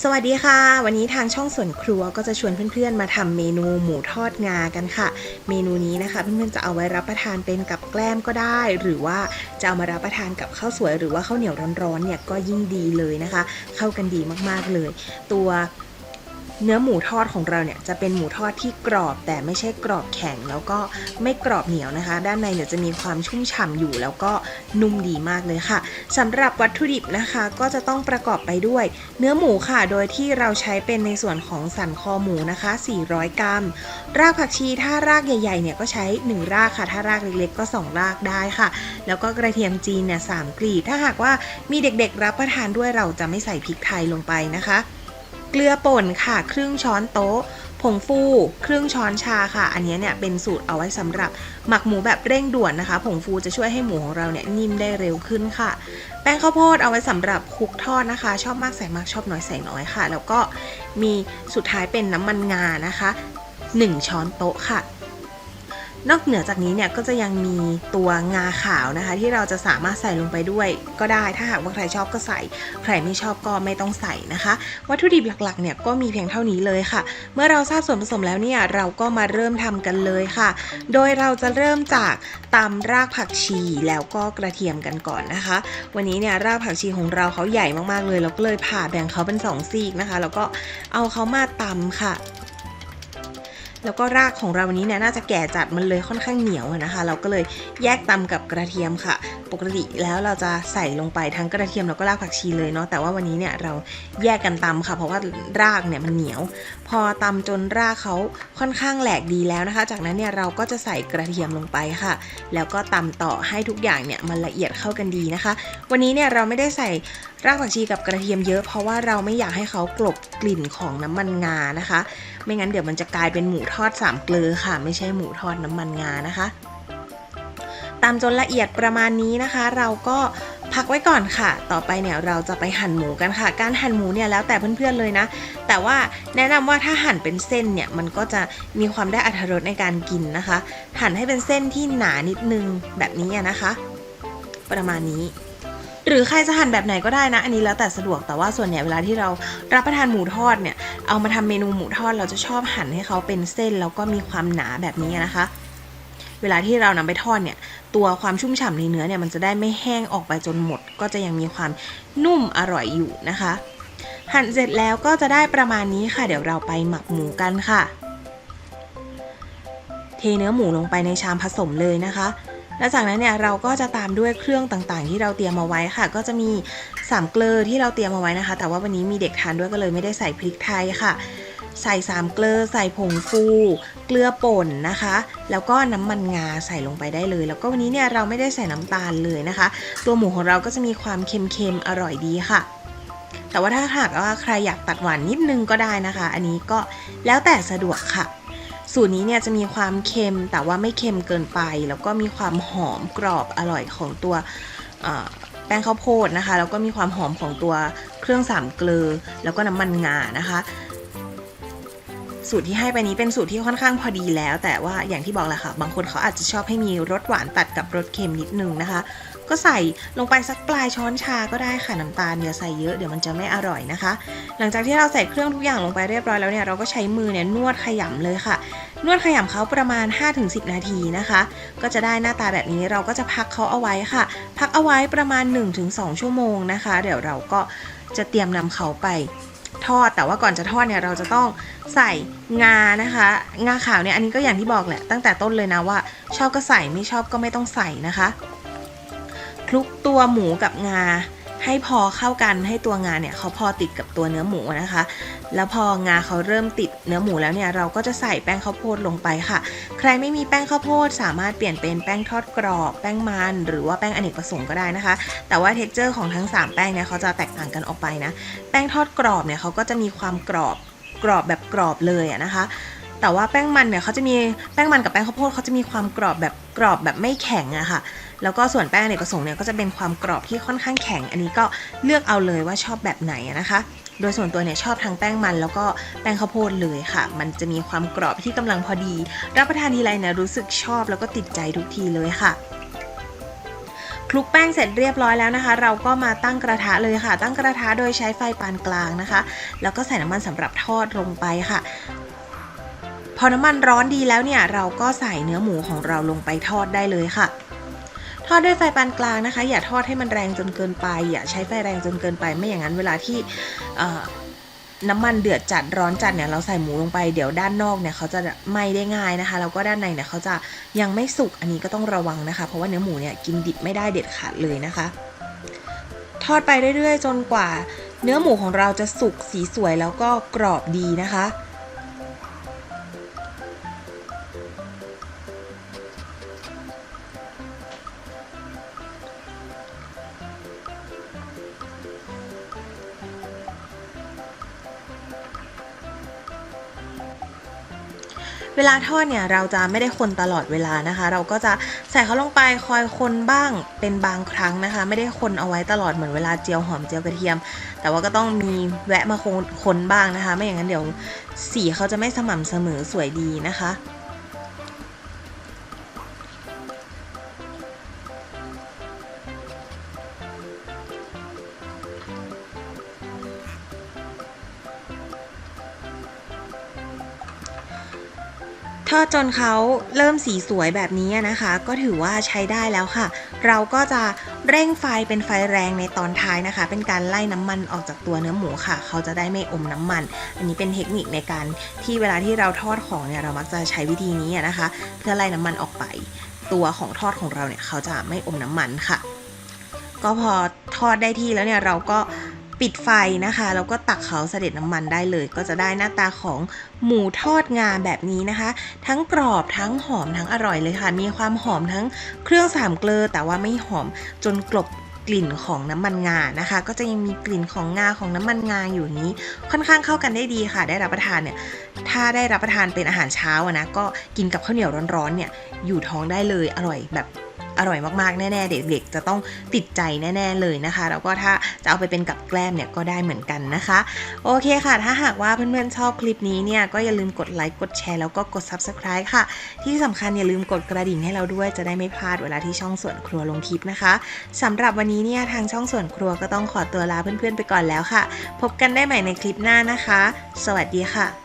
สวัสดีค่ะ วันนี้ทางช่องส่วนครัวก็จะชวนเพื่อนๆ มาทำเมนูหมูทอดงากันค่ะ เมนูนี้นะคะ เพื่อนๆจะเอาไว้รับประทานเป็นกับแกล้มก็ได้ หรือว่าจะเอามารับประทานกับข้าวสวย หรือว่าข้าวเหนียวร้อนๆเนี่ยก็ยิ่งดีเลยนะคะ เข้ากันดีมากๆเลย ตัว เนื้อหมูทอดของเราเนี่ยจะเป็นหมูทอดที่กรอบแต่ไม่ใช่กรอบแข็ง แล้วก็ไม่กรอบเหนียวนะคะ ด้านในเนี่ยจะมีความชุ่มฉ่ำอยู่ แล้วก็นุ่มดีมากเลยค่ะสำหรับวัตถุดิบนะคะ ก็จะต้องประกอบไปด้วย เนื้อหมูค่ะ โดยที่เราใช้เป็นในส่วนของสันคอหมูนะคะ 400 กรัม รากผักชีถ้ารากใหญ่ๆเนี่ยก็ใช้ 1 รากค่ะ ถ้ารากเล็กๆ ก็ 2 รากได้ค่ะ แล้วก็กระเทียมจีนเนี่ยสามกลีบถ้าหากว่ามีเด็กๆรับประทานด้วยเราจะไม่ใส่พริกไทยลงไปนะคะ เกลือป่นค่ะ ครึ่งช้อนโต๊ะ ผงฟูครึ่งช้อนชาค่ะ อันนี้เนี่ยเป็นสูตรเอาไว้สำหรับ หมักหมูแบบเร่งด่วนนะคะ ผงฟูจะช่วยให้หมูของเราเนี่ยนิ่มได้เร็วขึ้นค่ะ แป้งข้าวโพดเอาไว้สำหรับคลุกทอดนะคะ ชอบมากใส่มากชอบน้อยใส่น้อยค่ะ แล้วก็มีสุดท้ายเป็นน้ำมันงานะคะ 1 ช้อนโต๊ะค่ะ นอกเหนือจากนี้เนี่ยก็จะยังมีตัวงาขาวนะคะ ที่เราจะสามารถใส่ลงไปด้วย ก็ได้ถ้าหากว่าใครชอบก็ใส่ ใครไม่ชอบก็ไม่ต้องใส่นะคะ วัตถุดิบหลักๆเนี่ยก็มีเพียงเท่านี้เลยค่ะ เมื่อเราทราบส่วนผสมแล้วเนี่ยเราก็มาเริ่มทำกันเลยค่ะ โดยเราจะเริ่มจากตำรากผักชีแล้วก็กระเทียมกันก่อนนะคะ วันนี้เนี่ยรากผักชีของเราเขาใหญ่มากๆเลย เราก็เลยผ่าแบ่งเขาเป็นสองซีกนะคะ แล้วก็เอาเขามาตำค่ะ แล้วก็รากของเราวันนี้เนี่ยน่าจะแก่จัดมันเลยค่อนข้างเหนียวนะคะ เราก็เลยแยกตำกับกระเทียมค่ะ ปกติแล้วเราจะใส่ลงไปทั้งกระเทียมแล้วก็รากผักชีเลยเนาะแต่ว่าวันนี้เนี่ยเราแยกกันตำค่ะ เพราะว่ารากเนี่ยมันเหนียว พอตำจนรากเขาค่อนข้างแหลกดีแล้วนะคะ จากนั้นเนี่ยเราก็จะใส่กระเทียมลงไปค่ะ แล้วก็ตำต่อให้ทุกอย่างเนี่ยมันละเอียดเข้ากันดีนะคะ วันนี้เนี่ยเราไม่ได้ใส่รากผักชีกับกระเทียมเยอะ เพราะว่าเราไม่อยากให้เขากลบกลิ่นของน้ำมันงานะคะ ไม่งั้นเดี๋ยวมันจะกลายเป็นหมูทอดสามเกลือค่ะ ไม่ใช่หมูทอดน้ำมันงานะคะ ตามจนละเอียดประมาณนี้นะคะ เราก็พักไว้ก่อนค่ะ ต่อไปเนี่ยเราจะไปหั่นหมูกันค่ะ การหั่นหมูเนี่ยแล้วแต่เพื่อนๆเลยนะ แต่ว่าแนะนำว่าถ้าหั่นเป็นเส้นเนี่ยมันก็จะมีความได้อรรถรสในการกินนะคะ หั่นให้เป็นเส้นที่หนานิดนึงแบบนี้นะคะ ประมาณนี้หรือใครจะหั่นแบบไหนก็ได้นะ อันนี้แล้วแต่สะดวกแต่ว่าส่วนใหญ่เวลาที่เรารับประทานหมูทอดเนี่ย เอามาทำเมนูหมูทอดเราจะชอบหั่นให้เขาเป็นเส้นแล้วก็มีความหนาแบบนี้นะคะ เวลาที่เรานำไปทอดเนี่ย ตัวความชุ่มฉ่ำในเนื้อเนี่ยมันจะได้ไม่แห้งออกไปจนหมด ก็จะยังมีความนุ่มอร่อยอยู่นะคะ หั่นเสร็จแล้วก็จะได้ประมาณนี้ค่ะ เดี๋ยวเราไปหมักหมูกันค่ะ เทเนื้อหมูลงไปในชามผสมเลยนะคะแล้วจากนั้นเนี่ยเราก็จะตามด้วยเครื่องต่างๆ ที่เราเตรียมเอาไว้ค่ะ ก็จะมีสามเกลือที่เราเตรียมเอาไว้นะคะ แต่ว่าวันนี้มีเด็กทานด้วยก็เลยไม่ได้ใส่พริกไทยค่ะ ใส่สามเกลือใส่ผงฟู เกลือป่นนะคะ แล้วก็น้ำมันงาใส่ลงไปได้เลย แล้วก็วันนี้เนี่ยเราไม่ได้ใส่น้ำตาลเลยนะคะ ตัวหมูของเราก็จะมีความเค็มๆอร่อยดีค่ะ แต่ว่าถ้าหากว่าใครอยากตัดหวานนิดนึงก็ได้นะคะ อันนี้ก็แล้วแต่สะดวกค่ะสูตรนี้เนี่ยจะมีความเค็มแต่ว่าไม่เค็มเกินไป แล้วก็มีความหอมกรอบอร่อยของตัวแป้งข้าวโพดนะคะ แล้วก็มีความหอมของตัวเครื่องสามเกลือ แล้วก็น้ำมันงานะคะ สูตรที่ให้ไปนี้เป็นสูตรที่ค่อนข้างพอดีแล้ว แต่ว่าอย่างที่บอกแหละค่ะ บางคนเขาอาจจะชอบให้มีรสหวานตัดกับรสเค็มนิดนึงนะคะ ก็ใส่ลงไปสักปลายช้อนชาก็ได้ค่ะน้ำตาลอย่าใส่เยอะเดี๋ยวมันจะไม่อร่อยนะคะ หลังจากที่เราใส่เครื่องทุกอย่างลงไปเรียบร้อยแล้วเนี่ยเราก็ใช้มือเนี่ยนวดขยำเลยค่ะนวดขยำเขาประมาณ 5-10 นาทีนะคะ ก็จะได้หน้าตาแบบนี้เราก็จะพักเขาเอาไว้ค่ะ พักเอาไว้ประมาณ 1-2 ชั่วโมงนะคะ เดี๋ยวเราก็จะเตรียมนำเขาไป ทอด แต่ว่าก่อนจะทอดเนี่ยเราจะต้องใส่งานะคะ งาขาวเนี่ยอันนี้ก็อย่างที่บอกแหละตั้งแต่ต้นเลยนะว่า ชอบก็ใส่ไม่ชอบก็ไม่ต้องใส่นะคะคลุกตัวหมูกับงา ให้พอเข้ากันให้ตัวงานเนี่ยเขาพอติดกับตัวเนื้อหมูนะคะ แล้วพองาเขาเริ่มติดเนื้อหมูแล้วเนี่ยเราก็จะใส่แป้งข้าวโพดลงไปค่ะ ใครไม่มีแป้งข้าวโพดสามารถเปลี่ยนเป็นแป้งทอดกรอบ แป้งมัน หรือว่าแป้งอเนกประสงค์ก็ได้นะคะ แต่ว่าเท็กเจอร์ของทั้ง 3 แป้งเนี่ยเขาจะแตกต่างกันออกไปนะ แป้งทอดกรอบเนี่ยเขาก็จะมีความกรอบกรอบแบบกรอบเลยอะนะคะแต่ว่าแป้งมันเนี่ยเขาจะมีแป้งมันกับแป้งข้าวโพดเขาจะมีความกรอบแบบกรอบแบบไม่แข็งอะค่ะ แล้วก็ส่วนแป้งอเนกประสงค์เนี่ยก็จะเป็นความกรอบที่ค่อนข้างแข็ง อันนี้ก็เลือกเอาเลยว่าชอบแบบไหนนะคะ โดยส่วนตัวเนี่ยชอบทั้งแป้งมันแล้วก็แป้งข้าวโพดเลยค่ะ มันจะมีความกรอบที่กำลังพอดี รับประทานทีไรเนี่ยรู้สึกชอบแล้วก็ติดใจทุกทีเลยค่ะคลุกแป้งเสร็จเรียบร้อยแล้วนะคะ เราก็มาตั้งกระทะเลยค่ะ ตั้งกระทะโดยใช้ไฟปานกลางนะคะ แล้วก็ใส่น้ำมันสำหรับทอดลงไปค่ะ พอน้ำมันร้อนดีแล้วเนี่ย เราก็ใส่เนื้อหมูของเราลงไปทอดได้เลยค่ะ อดด้วยไฟปานกลางนะคะ อย่าทอดให้มันแรงจนเกินไป อย่าใช้ไฟแรงจนเกินไป ไม่อย่างนั้นเวลาที่น้ำมันเดือดจัดร้อนจัดเนี่ยเราใส่หมูลงไปเดี๋ยวด้านนอกเนี่ยเขาจะไหม้ได้ง่ายนะคะแล้วก็ด้านในเนี่ยเขาจะยังไม่สุกอันนี้ก็ต้องระวังนะคะ เพราะว่าเนื้อหมูเนี่ยกินดิบไม่ได้เด็ดขาดเลยนะคะ ทอดไปเรื่อยๆ จนกว่า เนื้อหมูของเราจะสุกสีสวยแล้วก็กรอบดีนะคะ เวลาทอดเนี่ยเราจะไม่ได้คนตลอดเวลานะคะ เราก็จะใส่เขาลงไปคอยคนบ้างเป็นบางครั้งนะคะ ไม่ได้คนเอาไว้ตลอดเหมือนเวลาเจียวหอมเจียวกระเทียม แต่ว่าก็ต้องมีแวะมาคนคนบ้างนะคะ ไม่อย่างนั้นเดี๋ยวสีเขาจะไม่สม่ำเสมอสวยดีนะคะ ทอดจนเขาเริ่มสีสวยแบบนี้นะคะ ก็ถือว่าใช้ได้แล้วค่ะ เราก็จะเร่งไฟเป็นไฟแรงในตอนท้ายนะคะ เป็นการไล่น้ำมันออกจากตัวเนื้อหมูค่ะ เขาจะได้ไม่อมน้ำมัน อันนี้เป็นเทคนิคในการที่เวลาที่เราทอดของเนี่ยเรามักจะใช้วิธีนี้นะคะ เพื่อไล่น้ำมันออกไป ตัวของทอดของเราเนี่ยเขาจะไม่อมน้ำมันค่ะ ก็พอทอดได้ที่แล้วเนี่ยเราก็ ปิดไฟนะคะ แล้วก็ตักเขาเสด็จน้ำมันได้เลย ก็จะได้หน้าตาของหมูทอดงาแบบนี้นะคะ ทั้งกรอบทั้งหอมทั้งอร่อยเลยค่ะ มีความหอมทั้งเครื่องสามเกลือ แต่ว่าไม่หอมจนกลบกลิ่นของน้ำมันงานะคะ ก็จะยังมีกลิ่นของงาของน้ำมันงาอยู่นี้ ค่อนข้างเข้ากันได้ดีค่ะ ได้รับประทานเนี่ยถ้าได้รับประทานเป็นอาหารเช้านะก็กินกับข้าวเหนียวร้อนๆเนี่ยอยู่ท้องได้เลยอร่อยแบบ อร่อยมากๆ แน่ๆ เด็กๆ จะต้องติดใจแน่ ๆ เลยนะคะ แล้วก็ถ้าจะเอาไปเป็นกับแกล้มเนี่ยก็ได้เหมือนกันนะคะ โอเคค่ะ ถ้าหากว่าเพื่อนๆ ชอบคลิปนี้เนี่ย ก็อย่าลืมกดไลค์ กดแชร์ แล้วก็กด Subscribe ค่ะ ที่สำคัญอย่าลืมกดกระดิ่งให้เราด้วย จะได้ไม่พลาดเวลาที่ช่องส่วนครัวลงคลิปนะคะสำหรับวันนี้เนี่ยทางช่องส่วนครัวก็ต้องขอตัวลาเพื่อนๆ ไปก่อนแล้วค่ะ พบกันได้ใหม่ในคลิปหน้านะคะ สวัสดีค่ะ